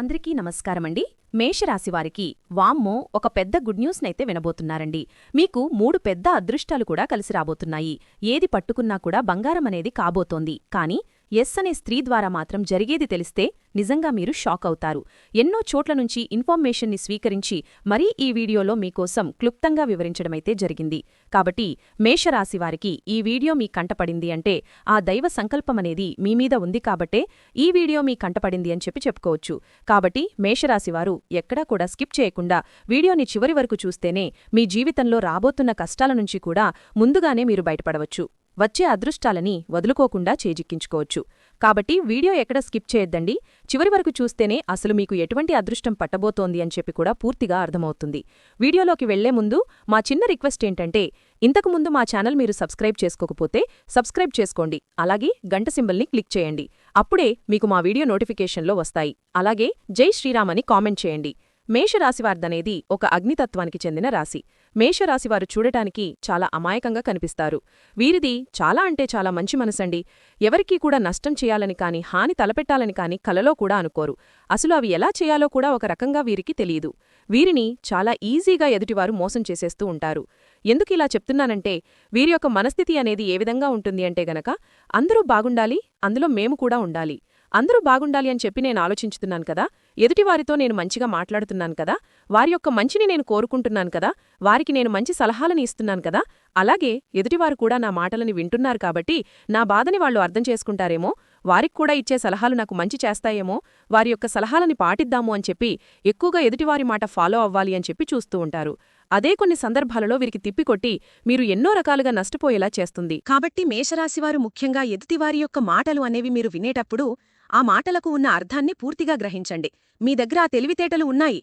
అందరికీ నమస్కారమండి. మేషరాశివారికి వామ్మో ఒక పెద్ద గుడ్ న్యూస్నైతే వినబోతున్నారండి. మీకు మూడు పెద్ద అదృష్టాలు కూడా కలిసి రాబోతున్నాయి. ఏది పట్టుకున్నా కూడా బంగారం అనేది కాబోతోంది. కానీ ఎస్ అనే స్త్రీ ద్వారా మాత్రం జరిగేది తెలిస్తే నిజంగా మీరు షాక్ అవుతారు. ఎన్నో చోట్ల నుంచి ఇన్ఫర్మేషన్ని స్వీకరించి మరీ ఈ వీడియోలో మీకోసం క్లుప్తంగా వివరించడమైతే జరిగింది. కాబట్టి మేషరాశివారికి ఈ వీడియో మీ కంటపడింది అంటే ఆ దైవ సంకల్పమనేది మీ మీద ఉంది కాబట్టే ఈ వీడియో మీ కంటపడింది అని చెప్పి చెప్పుకోవచ్చు. కాబట్టి మేషరాశివారు ఎక్కడా కూడా స్కిప్ చేయకుండా వీడియోని చివరి వరకు చూస్తేనే మీ జీవితంలో రాబోతున్న కష్టాల నుంచి కూడా ముందుగానే మీరు బయటపడవచ్చు. వచ్చే అదృష్టాలని వదులుకోకుండా చేజిక్కించుకోవచ్చు. కాబట్టి వీడియో ఎక్కడ స్కిప్ చేయొద్దండి. చివరి వరకు చూస్తేనే అసలు మీకు ఎటువంటి అదృష్టం పట్టబోతోంది అని చెప్పి కూడా పూర్తిగా అర్థమవుతుంది. వీడియోలోకి వెళ్ళే ముందు మా చిన్న రిక్వెస్ట్ ఏంటంటే ఇంతకు ముందు మా ఛానల్ మీరు సబ్స్క్రైబ్ చేసుకోకపోతే సబ్స్క్రైబ్ చేసుకోండి. అలాగే గంట సింబల్ని క్లిక్ చేయండి. అప్పుడే మీకు మా వీడియో నోటిఫికేషన్లో వస్తాయి. అలాగే జై శ్రీరామ్ అని కామెంట్ చేయండి. మేషరాశివార్దనేది ఒక అగ్నితత్వానికి చెందిన రాశి. మేషరాశివారు చూడటానికి చాలా అమాయకంగా కనిపిస్తారు. వీరిది చాలా అంటే చాలా మంచి మనసండి. ఎవరికీ కూడా నష్టం చేయాలని కాని హాని తలపెట్టాలని కాని కలలో కూడా అనుకోరు. అసలు అవి ఎలా చేయాలో కూడా ఒక రకంగా వీరికి తెలియదు. వీరిని చాలా ఈజీగా ఎదుటివారు మోసం చేసేస్తూ ఉంటారు. ఎందుకిలా చెప్తున్నానంటే వీరి యొక్క మనస్థితి అనేది ఏ విధంగా ఉంటుంది అంటే గనక అందరూ బాగుండాలి అందులో మేము కూడా ఉండాలి. అందరూ బాగుండాలి అని చెప్పి నేను ఆలోచించుతున్నాను కదా ఎదుటివారితో నేను మంచిగా మాట్లాడుతున్నాను కదా వారి యొక్క మంచిని నేను కోరుకుంటున్నాను కదా వారికి నేను మంచి సలహాలని ఇస్తున్నాను కదా అలాగే ఎదుటివారు కూడా నా మాటలని వింటున్నారు కాబట్టి నా బాధని వాళ్ళు అర్థం చేసుకుంటారేమో వారికి కూడా ఇచ్చే సలహాలు నాకు మంచి చేస్తాయేమో వారి యొక్క సలహాలని పాటిద్దాము అని చెప్పి ఎక్కువగా ఎదుటివారి మాట ఫాలో అవ్వాలి అని చెప్పి చూస్తూ ఉంటారు. అదే కొన్ని సందర్భాలలో వీరికి తిప్పికొట్టి మీరు ఎన్నో రకాలుగా నష్టపోయేలా చేస్తుంది. కాబట్టి మేషరాశివారు ముఖ్యంగా ఎదుటివారి యొక్క మాటలు అనేవి మీరు వినేటప్పుడు ఆ మాటలకు ఉన్న అర్థాన్ని పూర్తిగా గ్రహించండి. మీ దగ్గర ఆ తెలివితేటలు ఉన్నాయి.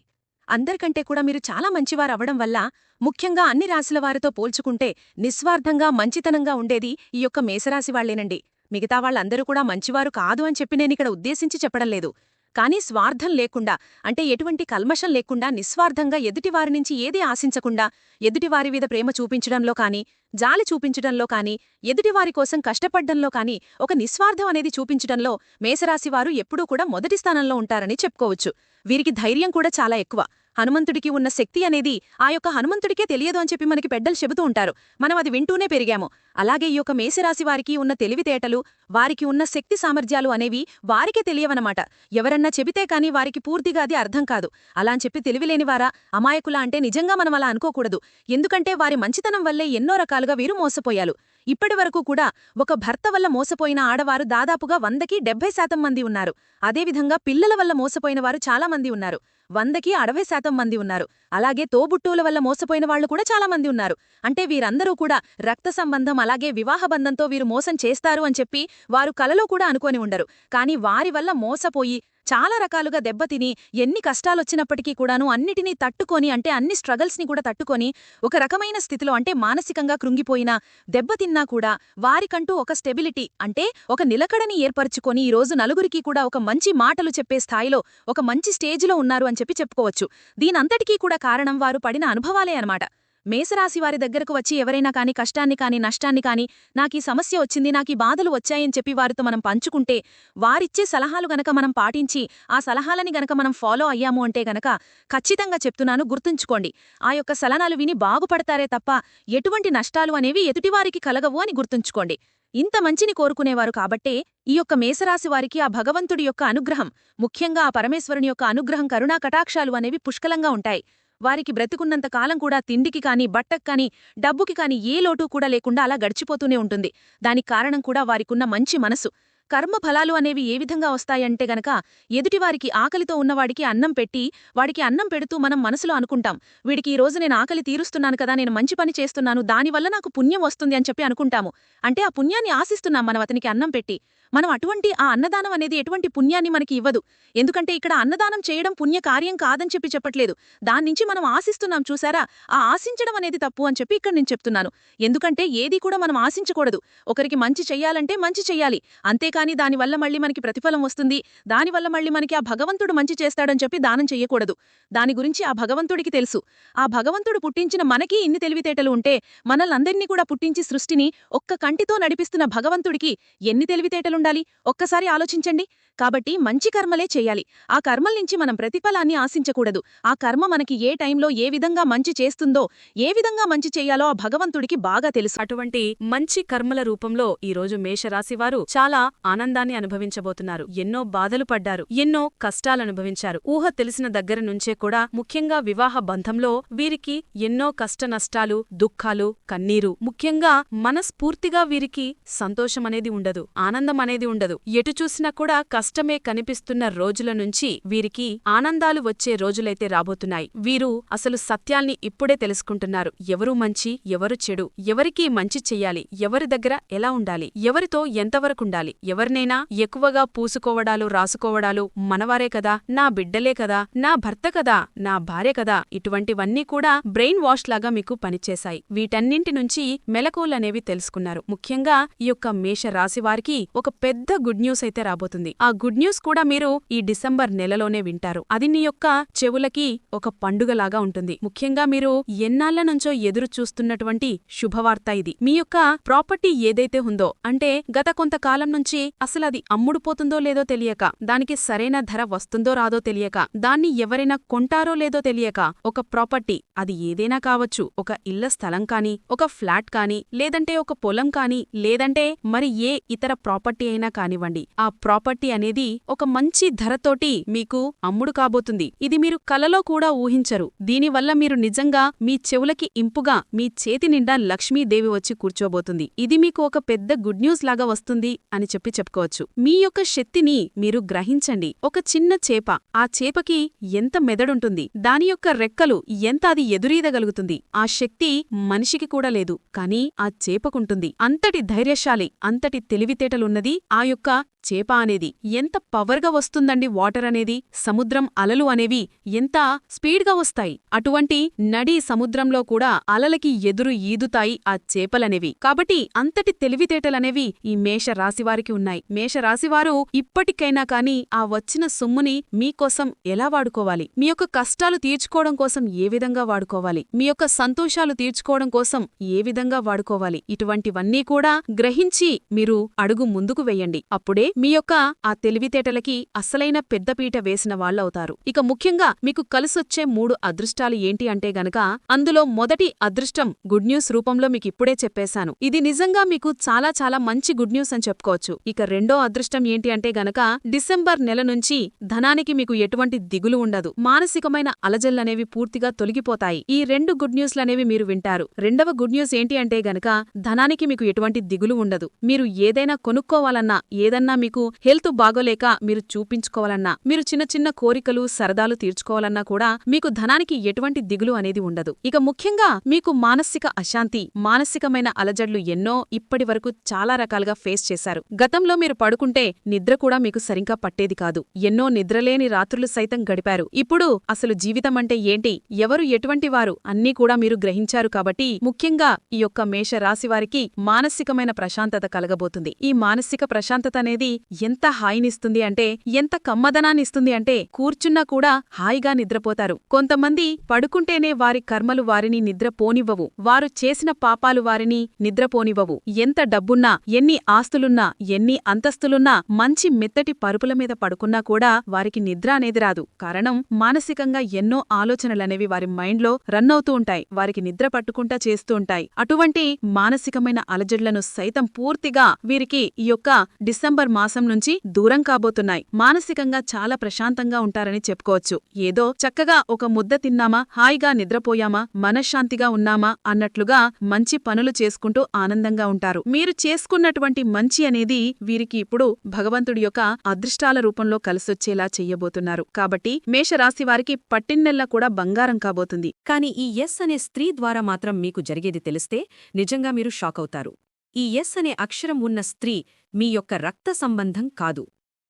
అందరికంటే కూడా మీరు చాలా మంచివారవడం వల్ల ముఖ్యంగా అన్ని రాశుల వారితో పోల్చుకుంటే నిస్వార్థంగా మంచితనంగా ఉండేది ఈ యొక్క మేసరాశి వాళ్ళేనండి మిగతా వాళ్ళందరూ కూడా మంచివారు కాదు అని చెప్పి నేనిక్కడ ఉద్దేశించి చెప్పడం లేదు. కానీ స్వార్థం లేకుండా అంటే ఎటువంటి కల్మషం లేకుండా నిస్వార్థంగా ఎదుటివారి నుంచి ఏదీ ఆశించకుండా ఎదుటివారి మీద ప్రేమ చూపించడంలో కానీ జాలి చూపించడంలో కానీ ఎదుటివారి కోసం కష్టపడ్డంలో కానీ ఒక నిస్వార్థం అనేది చూపించడంలో మేషరాశివారు ఎప్పుడూ కూడా మొదటి స్థానంలో ఉంటారని చెప్పుకోవచ్చు. వీరికి ధైర్యం కూడా చాలా ఎక్కువ. హనుమంతుడికి ఉన్న శక్తి అనేది ఆ యొక్క హనుమంతుడికే తెలియదు అని చెప్పి మనకి పెద్దలు చెబుతూ ఉంటారు. మనం అది వింటూనే పెరిగాము. అలాగే ఈ యొక్క మేషరాశి వారికి ఉన్న తెలివితేటలు వారికి ఉన్న శక్తి సామర్థ్యాలు అనేవి వారికే తెలియవనమాట. ఎవరన్నా చెబితే కాని వారికి పూర్తిగా అది అర్థం కాదు. అలా అని చెప్పి తెలివిలేనివారా అమాయకులా అంటే నిజంగా మనం అలా అనుకోకూడదు. ఎందుకంటే వారి మంచితనం వల్లే ఎన్నో రకాలుగా వీరు మోసపోయారు. ఇప్పటివరకు కూడా ఒక భర్త వల్ల మోసపోయిన ఆడవారు దాదాపుగా వందకి డెబ్బై శాతం మంది ఉన్నారు. అదేవిధంగా పిల్లల వల్ల మోసపోయిన వారు చాలా మంది ఉన్నారు. వందకి అరవై శాతం మంది ఉన్నారు. అలాగే తోబుట్టువుల వల్ల మోసపోయిన వాళ్ళు కూడా చాలా మంది ఉన్నారు. అంటే వీరందరూ కూడా రక్త సంబంధం అలాగే వివాహబంధంతో వీరు మోసం చేస్తారు అని చెప్పి వారు కలలో కూడా అనుకోని ఉండరు. కాని వారి వల్ల మోసపోయి చాలా రకాలుగా దెబ్బతిని ఎన్ని కష్టాలొచ్చినప్పటికీ కూడాను అన్నిటినీ తట్టుకొని అంటే అన్ని స్ట్రగల్స్ని కూడా తట్టుకొని ఒక రకమైన స్థితిలో అంటే మానసికంగా కృంగిపోయినా దెబ్బతిన్నా కూడా వారికంటూ ఒక స్టెబిలిటీ అంటే ఒక నిలకడని ఏర్పరచుకొని ఈ రోజు నలుగురికి కూడా ఒక మంచి మాటలు చెప్పే స్థాయిలో ఒక మంచి స్టేజ్లో ఉన్నారు అని చెప్పి చెప్పుకోవచ్చు. దీనంతటికీ కూడా కారణం వారు పడిన అనుభవాలే అనమాట మేసరాశి వారి దగ్గరకు వచ్చి ఎవరైనా కాని కష్టాన్ని కాని నష్టాన్ని కాని నాకీ సమస్య వచ్చింది నాకీ బాధలు వచ్చాయని చెప్పి వారితో మనం పంచుకుంటే వారిచ్చే సలహాలు గనక మనం పాటించి ఆ సలహాలని గనక మనం ఫాలో అయ్యాము అంటే గనక ఖచ్చితంగా చెప్తున్నాను గుర్తుంచుకోండి. ఆ యొక్క సలహాలు విని బాగుపడతారే తప్ప ఎటువంటి నష్టాలు అనేవి ఎదుటివారికి కలగవు అని గుర్తుంచుకోండి. ఇంత మంచిని కోరుకునేవారు కాబట్టే ఈ యొక్క మేసరాశివారికి ఆ భగవంతుడి యొక్క అనుగ్రహం ముఖ్యంగా ఆ పరమేశ్వరుని యొక్క అనుగ్రహం కరుణా కటాక్షాలు అనేవి పుష్కలంగా ఉంటాయి. వారికి బ్రతుకున్నంత కాలం కూడా తిండికి కాని బట్టకు కాని డబ్బుకి కాని ఏ లోటు కూడా లేకుండా అలా గడిచిపోతూనే ఉంటుంది. దానికి కారణం కూడా వారికున్న మంచి మనసు. కర్మ ఫలాలు అనేవి ఏ విధంగా వస్తాయంటే గనక ఎదుటివారికి ఆకలితో ఉన్నవాడికి అన్నం పెట్టి వాడికి అన్నం పెడుతూ మనం మనసులో అనుకుంటాం. వీడికి ఈ రోజు నేను ఆకలి తీరుస్తున్నాను కదా నేను మంచి పని చేస్తున్నాను దానివల్ల నాకు పుణ్యం వస్తుంది అని చెప్పి అనుకుంటాము. అంటే ఆ పుణ్యాన్ని ఆశిస్తున్నాం మనం అతనికి అన్నం పెట్టి. మనం అటువంటి ఆ అన్నదానం అనేది ఎటువంటి పుణ్యాన్ని మనకి ఇవ్వదు. ఎందుకంటే ఇక్కడ అన్నదానం చేయడం పుణ్యకార్యం కాదని చెప్పి చెప్పట్లేదు. దాన్నించి మనం ఆశిస్తున్నాం చూసారా? ఆ ఆశించడం అనేది తప్పు అని చెప్పి ఇక్కడ నేను చెప్తున్నాను. ఎందుకంటే ఏది కూడా మనం ఆశించకూడదు. ఒకరికి మంచి చెయ్యాలంటే మంచి చెయ్యాలి. అంతేకాని దానివల్ల మళ్ళీ మనకి ప్రతిఫలం వస్తుంది. దానివల్ల మళ్ళీ మనకి ఆ భగవంతుడు మంచి చేస్తాడని చెప్పి దానం చెయ్యకూడదు. దాని గురించి ఆ భగవంతుడికి తెలుసు. ఆ భగవంతుడు పుట్టించిన మనకి ఇన్ని తెలివితేటలు ఉంటే మనల్నందరినీ కూడా పుట్టించి సృష్టిని ఒక్క కంటితో నడిపిస్తున్న భగవంతుడికి ఎన్ని తెలివితేటలు ఉండాలి. ఒక్కసారి ఆలోచించండి. కాబట్టి మంచి కర్మలే చేయాలి. ఆ కర్మల నుంచి మనం ప్రతిఫలాన్ని ఆశించకూడదు. ఆ కర్మ మనకి ఏ టైంలో ఏ విధంగా మంచి చేస్తుందో ఏ విధంగా మంచి చేయాలో ఆ భగవంతుడికి బాగా తెలుసు. అటువంటి మంచి కర్మల రూపంలో ఈరోజు మేషరాశివారు చాలా ఆనందాన్ని అనుభవించబోతున్నారు. ఎన్నో బాధలు పడ్డారు. ఎన్నో కష్టాలనుభవించారు ఊహ తెలిసిన దగ్గర నుంచే కూడా ముఖ్యంగా వివాహ బంధంలో వీరికి ఎన్నో కష్ట నష్టాలు దుఃఖాలు కన్నీరు. ముఖ్యంగా మనస్ఫూర్తిగా వీరికి సంతోషమనేది ఉండదు. ఆనందం అనేది ఉండదు. ఎటు చూసినా కూడా కష్టమే కనిపిస్తున్న రోజుల నుంచి వీరికి ఆనందాలు వచ్చే రోజులైతే రాబోతున్నాయి. వీరు అసలు సత్యాల్ని ఇప్పుడే తెలుసుకుంటున్నారు. ఎవరు మంచి ఎవరు చెడు ఎవరికి మంచి చెయ్యాలి ఎవరి దగ్గర ఎలా ఉండాలి ఎవరితో ఎంతవరకుండాలి ఎవరినైనా ఎక్కువగా పూసుకోవడాలు రాసుకోవడాలు మనవారే కదా నా బిడ్డలే కదా నా భర్త కదా నా భార్య కదా ఇటువంటివన్నీ కూడా బ్రెయిన్ వాష్ లాగా మీకు పనిచేశాయి. వీటన్నింటి నుంచి మెలకువలనేవి తెలుసుకున్నారు. ముఖ్యంగా ఈ యొక్క మేష రాశివారికి ఒక పెద్ద గుడ్ న్యూస్ అయితే రాబోతుంది. ఆ గుడ్ న్యూస్ కూడా మీరు ఈ డిసెంబర్ నెలలోనే వింటారు. అది నీ యొక్క చెవులకి ఒక పండుగలాగా ఉంటుంది. ముఖ్యంగా మీరు ఎన్నాళ్ళ నుంచో ఎదురు చూస్తున్నటువంటి శుభవార్త ఇది. మీ యొక్క ప్రాపర్టీ ఏదైతే ఉందో అంటే గత కొంతకాలం నుంచి అసలు అది అమ్ముడుపోతుందో లేదో తెలియక దానికి సరైన ధర వస్తుందో రాదో తెలియక దాన్ని ఎవరైనా కొంటారో లేదో తెలియక ఒక ప్రాపర్టీ అది ఏదైనా కావచ్చు ఒక ఇళ్ళ స్థలం కాని ఒక ఫ్లాట్ కాని లేదంటే ఒక పొలం కాని లేదంటే మరి ఏ ఇతర ప్రాపర్టీ అయినా కానివ్వండి. ఆ ప్రాపర్టీ అనేది ఒక మంచి ధరతోటి మీకు అమ్ముడు కాబోతుంది. ఇది మీరు కలలో కూడా ఊహించరు. దీనివల్ల మీరు నిజంగా మీ చెవులకి ఇంపుగా మీ చేతి నిండా లక్ష్మీదేవి వచ్చి కూర్చోబోతుంది. ఇది మీకు ఒక పెద్ద గుడ్ న్యూస్ లాగా వస్తుంది అని చెప్పి చెప్పుకోవచ్చు. మీ యొక్క శక్తిని మీరు గ్రహించండి. ఒక చిన్న చేప. ఆ చేపకి ఎంత మెదడుంటుంది. దాని యొక్క రెక్కలు ఎంత అది ఎదురీదగలుగుతుంది. ఆ శక్తి మనిషికి కూడా లేదు. కానీ ఆ చేపకుంటుంది. అంతటి ధైర్యశాలి అంతటి తెలివితేటలున్నది ఆ యొక్క చేప అనేది ఎంత పవర్గా వస్తుందండి వాటర్ అనేది? సముద్రం అలలు అనేవి ఎంత స్పీడ్గా వస్తాయి? అటువంటి నడి సముద్రంలో కూడా అలలకి ఎదురు ఈదుతాయి ఆ చేపలనేవి. కాబట్టి అంతటి తెలివితేటలనేవి ఈ మేష రాశివారికి ఉన్నాయి. మేషరాశివారు ఇప్పటికైనా కాని ఆ వచ్చిన సొమ్ముని మీకోసం ఎలా వాడుకోవాలి? మీ యొక్క కష్టాలు తీర్చుకోవడం కోసం ఏ విధంగా వాడుకోవాలి? మీ యొక్క సంతోషాలు తీర్చుకోవడం కోసం ఏ విధంగా వాడుకోవాలి? ఇటువంటివన్నీ కూడా గ్రహించి మీరు అడుగు ముందుకు వెయ్యండి అప్పుడే మీ యొక్క ఆ తెలివితేటలకి అసలైన పెద్దపీట వేసిన వాళ్ళవుతారు. ఇక ముఖ్యంగా మీకు కలిసొచ్చే మూడు అదృష్టాలు ఏంటి అంటే గనక అందులో మొదటి అదృష్టం గుడ్ న్యూస్ రూపంలో మీకిప్పుడే చెప్పేశాను. ఇది నిజంగా మీకు చాలా చాలా మంచి గుడ్ న్యూస్ అని చెప్పుకోవచ్చు. ఇక రెండో అదృష్టం ఏంటి అంటే గనక డిసెంబర్ నెల నుంచి ధనానికి మీకు ఎటువంటి దిగులు ఉండదు. మానసికమైన అలజల్లనేవి పూర్తిగా తొలగిపోతాయి. ఈ రెండు గుడ్ న్యూస్లనేవి మీరు వింటారు. రెండవ గుడ్ న్యూస్ ఏంటి అంటే గనక ధనానికి మీకు ఎటువంటి దిగులు ఉండదు. మీరు ఏదైనా కొనుక్కోవాలన్నా ఏదన్నా మీకు హెల్త్ బాగోలేక మీరు చూపించుకోవాలన్నా మీరు చిన్న చిన్న కోరికలు సరదాలు తీర్చుకోవాలన్నా కూడా మీకు ధనానికి ఎటువంటి దిగులు అనేది ఉండదు. ఇక ముఖ్యంగా మీకు మానసిక అశాంతి మానసికమైన అలజడ్లు ఎన్నో ఇప్పటి వరకు చాలా రకాలుగా ఫేస్ చేశారు. గతంలో మీరు పడుకుంటే నిద్ర కూడా మీకు సరిగ్గా పట్టేది కాదు. ఎన్నో నిద్రలేని రాత్రులు సైతం గడిపారు. ఇప్పుడు అసలు జీవితమంటే ఏంటి? ఎవరు ఎటువంటి వారు? అన్నీ కూడా మీరు గ్రహించారు కాబట్టి ముఖ్యంగా ఈ యొక్క మేష రాశివారికి మానసికమైన ప్రశాంతత కలగబోతుంది. ఈ మానసిక ప్రశాంతత అనేది ఎంత హాయినిస్తుంది అంటే ఎంత కమ్మదనాన్నిస్తుంది అంటే కూర్చున్నా కూడా హాయిగా నిద్రపోతారు. కొంతమంది పడుకుంటేనే వారి కర్మలు వారిని నిద్రపోనివ్వవు. వారు చేసిన పాపాలు వారిని నిద్రపోనివ్వవు. ఎంత డబ్బున్నా ఎన్ని ఆస్తులున్నా ఎన్ని అంతస్తులున్నా మంచి మెత్తటి పరుపుల మీద పడుకున్నా కూడా వారికి నిద్ర అనేది రాదు. కారణం మానసికంగా ఎన్నో ఆలోచనలనేవి వారి మైండ్లో రన్ అవుతూ ఉంటాయి. వారికి నిద్ర పట్టుకుంటా చేస్తూ ఉంటాయి. అటువంటి మానసికమైన అలజడ్లను సైతం పూర్తిగా వీరికి ఈ యొక్క డిసెంబర్ మాసం నుంచి దూరం కాబోతున్నాయి. మానసికంగా చాలా ప్రశాంతంగా ఉంటారని చెప్పుకోవచ్చు. ఏదో చక్కగా ఒక ముద్ద తిన్నామా హాయిగా నిద్రపోయామా మనశ్శాంతిగా ఉన్నామా అన్నట్లుగా మంచి పనులు చేసుకుంటూ ఆనందంగా ఉంటారు. మీరు చేసుకున్నటువంటి మంచి అనేది వీరికి ఇప్పుడు భగవంతుడి యొక్క అదృష్టాల రూపంలో కలిసొచ్చేలా చెయ్యబోతున్నారు. కాబట్టి మేషరాశి వారికి పట్టిన్నెల్లా కూడా బంగారం కాబోతుంది. కాని ఈ ఎస్ అనే స్త్రీ ద్వారా మాత్రం మీకు జరిగేది తెలిస్తే నిజంగా మీరు షాక్ అవుతారు. ఈ ఎస్ అనే అక్షరం ఉన్న స్త్రీ మీ యొక్క రక్త సంబంధం కాదు.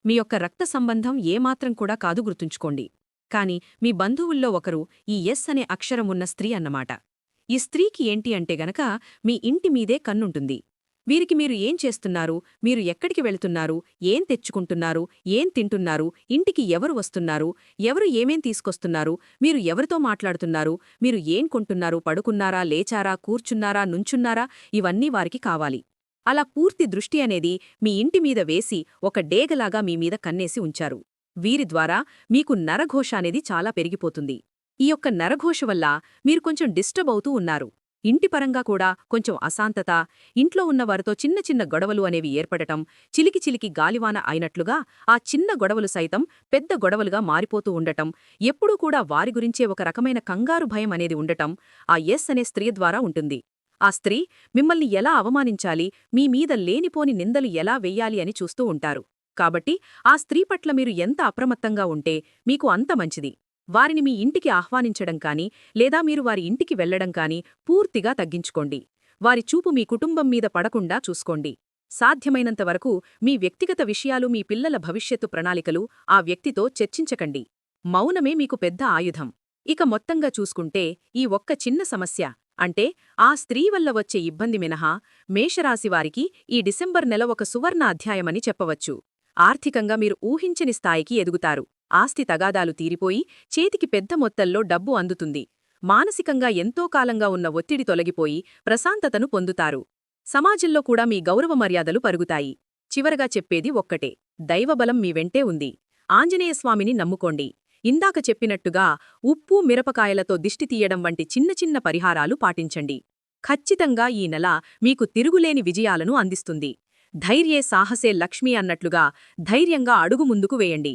మీ యొక్క రక్త సంబంధం ఏమాత్రం కూడా కాదు గుర్తుంచుకోండి. కాని మీ బంధువుల్లో ఒకరు ఈ ఎస్ అనే అక్షరం ఉన్న స్త్రీ అన్నమాట. ఈ స్త్రీకి ఏంటి అంటే గనక మీ ఇంటి మీదే కన్నుంటుంది. వీరికి మీరు ఏం చేస్తున్నారు? మీరు ఎక్కడికి వెళుతున్నారు? ఏం తెచ్చుకుంటున్నారు? ఏం తింటున్నారు? ఇంటికి ఎవరు వస్తున్నారు? ఎవరు ఏమేం తీసుకొస్తున్నారు? మీరు ఎవరితో మాట్లాడుతున్నారు? మీరు ఏం కొంటున్నారు? పడుకున్నారా? లేచారా? కూర్చున్నారా? నుంచున్నారా? ఇవన్నీ వారికి కావాలి. అలా పూర్తి దృష్టి అనేది మీ ఇంటి మీద వేసి ఒక డేగలాగా మీ మీద కన్నేసి ఉంచారు. వీరి ద్వారా మీకు నరఘోష అనేది చాలా పెరిగిపోతుంది. ఈ యొక్క నరఘోష వల్ల మీరు కొంచెం డిస్టర్బ్ అవుతూ ఉన్నారు. ఇంటి పరంగా కూడా కొంచెం అశాంతత ఇంట్లో ఉన్నవారితో చిన్న చిన్న గొడవలు అనేవి ఏర్పడటం చిలికి చిలికి గాలివాన అయినట్లుగా ఆ చిన్న గొడవలు సైతం పెద్ద గొడవలుగా మారిపోతూ ఉండటం ఎప్పుడూ కూడా వారి గురించే ఒక రకమైన కంగారు భయం అనేది ఉండటం ఆ ఎస్ అనే స్త్రీ ద్వారా ఉంటుంది. ఆ స్త్రీ మిమ్మల్ని ఎలా అవమానించాలి మీ మీద లేనిపోని నిందలు ఎలా వెయ్యాలి అని చూస్తూ ఉంటారు. కాబట్టి ఆ స్త్రీ పట్ల మీరు ఎంత అప్రమత్తంగా ఉంటే మీకు అంత మంచిది. వారిని మీ ఇంటికి ఆహ్వానించడం కానీ లేదా మీరు వారి ఇంటికి వెళ్ళడం కానీ పూర్తిగా తగ్గించుకోండి. వారి చూపు మీ కుటుంబం మీద పడకుండా చూసుకోండి. సాధ్యమైనంత వరకు మీ వ్యక్తిగత విషయాలు మీ పిల్లల భవిష్యత్తు ప్రణాళికలు ఆ వ్యక్తితో చర్చించకండి. మౌనమే మీకు పెద్ద ఆయుధం. ఇక మొత్తంగా చూసుకుంటే ఈ ఒక్క చిన్న సమస్య అంటే ఆ స్త్రీ వల్ల వచ్చే ఇబ్బంది మినహా మేషరాశివారికి ఈ డిసెంబర్ నెల ఒక సువర్ణ అధ్యాయమని చెప్పవచ్చు. ఆర్థికంగా మీరు ఊహించని స్థాయికి ఎదుగుతారు. ఆస్తి తగాదాలు తీరిపోయి చేతికి పెద్ద మొత్తంలో డబ్బు అందుతుంది. మానసికంగా ఎంతో కాలంగా ఉన్న ఒత్తిడి తొలగిపోయి ప్రశాంతతను పొందుతారు. సమాజంలో కూడా మీ గౌరవ మర్యాదలు పరుగుతాయి. చివరగా చెప్పేది ఒక్కటే దైవబలం మీ వెంటే ఉంది. ఆంజనేయస్వామిని నమ్ముకోండి. ఇందాక చెప్పినట్టుగా ఉప్పు మిరపకాయలతో దిష్టి తీయడం వంటి చిన్న చిన్న పరిహారాలు పాటించండి. ఖచ్చితంగా ఈ నెల మీకు తిరుగులేని విజయాలను అందిస్తుంది. ధైర్యే సాహసే లక్ష్మి అన్నట్లుగా ధైర్యంగా అడుగు ముందుకు వేయండి.